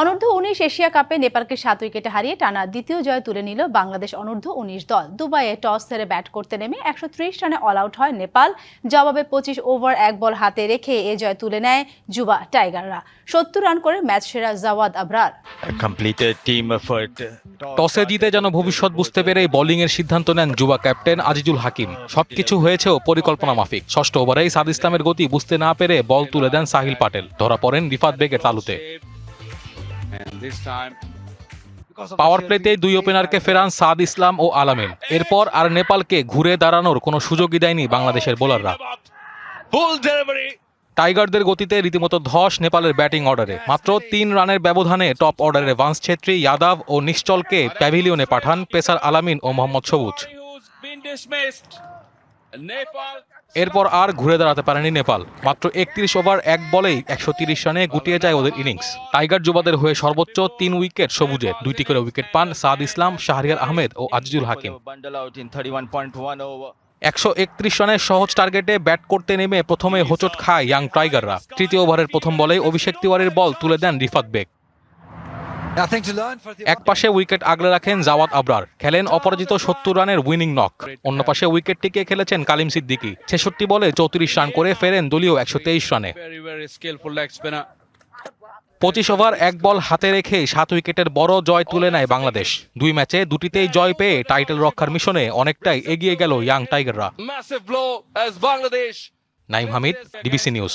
অনূর্ধ্ব উনিশ এশিয়া কাপে নেপালকে সাত উইকেটে হারিয়ে টানা দ্বিতীয় জয় তুলে নিল বাংলাদেশ অনূর্ধ্ব উনিশ দল। দুবাইয়ে টস হেরে ব্যাট করতে নেমে একশো ত্রিশ রানে অল আউট হয় নেপাল। জবাবে পঁচিশ ওভার এক বল হাতে রেখে এ জয় তুলে নেয় যুবা টাইগাররা। সত্তর রান করে ম্যাচ সেরা জাওয়াদ আবরার। টসে জিতে যেন ভবিষ্যৎ বুঝতে পেরে বোলিং এর সিদ্ধান্ত নেন যুবা ক্যাপ্টেন আজিজুল হাকিম। সবকিছু হয়েছেও পরিকল্পনা মাফিক। ষষ্ঠ ওভারেই সাদ ইসলামের গতি বুঝতে না পেরে বল তুলে দেন সাহিল পাটেল। ধরা পড়েন রিফাত বেগের তালুতে। পাওয়ার প্লেতে দুই ওপেনারকে ফেরান সাদ ইসলাম ও আলামিন। এরপর আর নেপালকে ঘুরে দাঁড়ানোর কোনো সুযোগই দেয়নি বাংলাদেশের বোলাররা। টাইগারদের গতিতে রীতিমতো ধস নেপালের ব্যাটিং অর্ডারে। মাত্র তিন রানের ব্যবধানে টপ অর্ডারে ভান্স ছেত্রী যাদব ও নিশ্চলকে প্যাভিলিয়নে পাঠান পেসার আলামিন ও মোহাম্মদ সবুজ। এরপর আর ঘুরে দাঁড়াতে পারেনি নেপাল। মাত্র একত্রিশ ওভার, এক বলেই একশো তিরিশ রানে গুটিয়ে যায় ওদের ইনিংস। টাইগার যুবাদের হয়ে সর্বোচ্চ তিন উইকেট সবুজে, দুইটি করে উইকেট পান সাদ ইসলাম, শাহরিয়ার আহমেদ ও আজিজুল হাকিম। Bundle out in 31.1 over. একশো একত্রিশ রানের সহজ টার্গেটে ব্যাট করতে নেমে প্রথমে হোচট খায় ইয়াং টাইগাররা। তৃতীয় ওভারের প্রথম বলেই অভিষেক তিওয়ারির বল তুলে দেন রিফাত বেগ। এক পাশে উইকেট আগলে রাখেন জাওয়াত আবরার। খেলেন অপরাজিত সত্তর রানের উইনিং নক। অন্য পাশে উইকেট টিকে খেলেছেন কালিম সিদ্দিকি। ছেষট্টি বলে চৌত্রিশ রান করে ফেরেন দলীয় একশো তেইশ রানে। Very, very skillful leg spinner. পঁচিশ ওভার এক বল হাতে রেখে সাত উইকেটের বড় জয় তুলে নেয় বাংলাদেশ। দুই ম্যাচে দুটিতেই জয় পেয়ে টাইটেল রক্ষার মিশনে অনেকটাই এগিয়ে গেল young টাইগাররা. Naim Hamid DBC news.